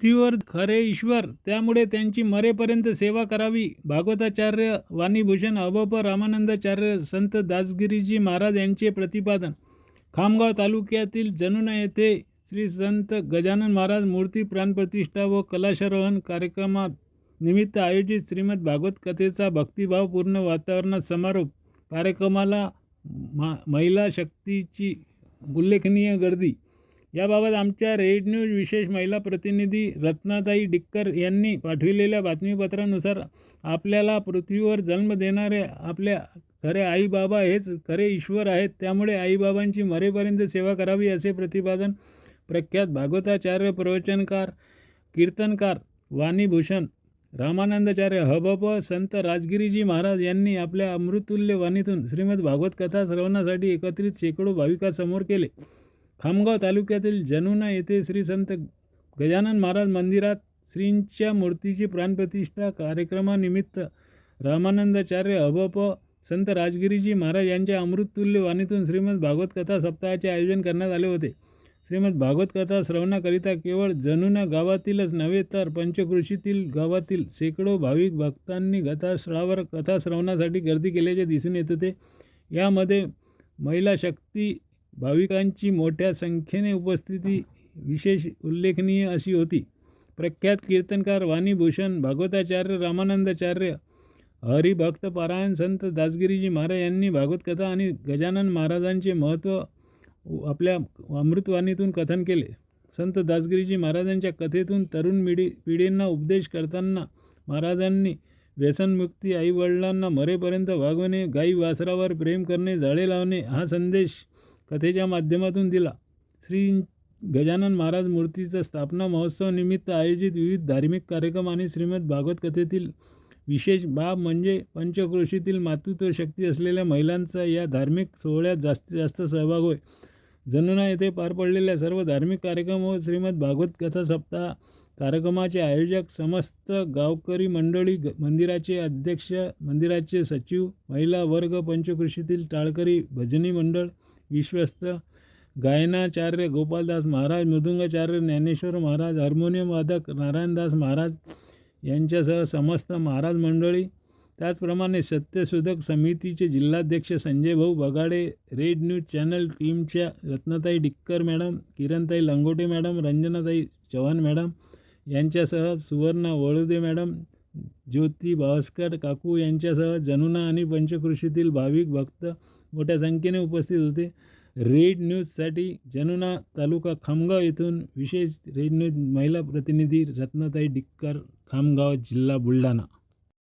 पृथ्वीवर खरे ईश्वर. त्यामुळे त्यांची मरेपर्यंत सेवा करावी. भागवताचार्य वाणीभूषण अभप रामानंदाचार्य संत दासगिरीजी महाराज यांचे प्रतिपादन. खामगाव तालुक्यातील जनुना येथे श्री संत गजानन महाराज मूर्ती प्राणप्रतिष्ठा व कलाशारोहण कार्यक्रमात निमित्त आयोजित श्रीमद भागवत कथेचा भक्तिभावपूर्ण वातावरणात समारोप. कार्यक्रमाला महिला शक्तीची उल्लेखनीय गर्दी. याबाबत आमच्या रेड न्यूज विशेष महिला प्रतिनिधी रत्नाताई डिक्कर यांनी पाठविलेल्या बातमीपत्रानुसार आपल्याला पृथ्वीवर जन्म देणारे आपल्या खरे आईबाबा हेच खरे ईश्वर आहेत. त्यामुळे आईबाबांची मरेपर्यंत सेवा करावी असे प्रतिपादन प्रख्यात भागवताचार्य प्रवचनकार कीर्तनकार वाणीभूषण रामानंदाचार्य हबप संत राजगिरीजी महाराज यांनी आपल्या अमृतुल्य वाणीतून श्रीमद भागवत कथा श्रवणासाठी एकत्रित शेकडो भाविकांसमोर केले. खामगाव तालुक्यातील जनुना येथे श्री संत गजानन महाराज मंदिरात श्रींच्या मूर्तीची प्राणप्रतिष्ठा कार्यक्रमानिमित्त रामानंदाचार्य अभप संत राजगिरीजी महाराज यांच्या अमृततुल्य वाणीतून श्रीमद भागवत कथा सप्ताहाचे आयोजन करण्यात आले होते. श्रीमद भागवत कथा श्रवणाकरिता केवळ जनुना गावातीलच नव्हे तर पंचकृषीतील गावातील शेकडो भाविक भक्तांनी कथास्थळावर कथा श्रवणासाठी गर्दी केल्याचे दिसून येत होते. यामध्ये महिला शक्ती भाविकांची मोठ्या संख्येने उपस्थिती विशेष उल्लेखनीय अशी होती. प्रख्यात कीर्तनकार वाणीभूषण भागवताचार्य रामानंदाचार्य हरिभक्त पारायण संत दासगिरीजी महाराज यांनी भागवत कथा आणि गजानन महाराजांचे महत्त्व आपल्या अमृतवाणीतून कथन केले. संत दासगिरीजी महाराजांच्या कथेतून तरुण मिडी पिढींना उपदेश करताना महाराजांनी व्यसनमुक्ती आईवडिलांना मरेपर्यंत वागवणे गाई वासरावर प्रेम करणे जाळे लावणे हा संदेश कथेच्या माध्यमातून दिला. श्री गजानन महाराज मूर्तीचा स्थापना महोत्सव निमित्त आयोजित विविध धार्मिक कार्यक्रम आणि श्रीमद भागवत कथेतील विशेष बाब म्हणजे पंचक्रोशीतील मातृत्व शक्ती असलेल्या महिलांचा या धार्मिक सोहळ्यात जास्तीत जास्त सहभाग होय. जनुना येथे पार पडलेल्या सर्व धार्मिक कार्यक्रम व श्रीमद भागवत कथा सप्ताह कार्यक्रमाचे आयोजक समस्त गावकरी मंडळी ग मंदिराचे अध्यक्ष मंदिराचे सचिव महिला वर्ग पंचकृषीतील टाळकरी भजनी मंडळ विश्वस्त गायनाचार्य गोपालदास महाराज मृदुंगाचार्य ज्ञानेश्वर महाराज हार्मोनियम वादक नारायणदास महाराज यांच्यासह समस्त महाराज मंडळी. त्याचप्रमाणे सत्यशोधक समितीचे जिल्हाध्यक्ष संजय भाऊ बगाडे रेड न्यूज चॅनल टीमच्या Ratnatai Dikkar madam Kirantai Langote madam Ranjanatai Chavan madam यांच्यासह सुवर्णा वळुदे मॅडम ज्योती भास्कर काकू यांच्यासह जनुना आणि पंचकृषीतील भाविक भक्त मोठ्या संख्येने उपस्थित होते. रेड न्यूजसाठी जनुना तालुका खामगाव येथून विशेष रेड न्यूज महिला प्रतिनिधी रत्नाताई डिक्कर खामगाव जिल्हा बुलढाणा.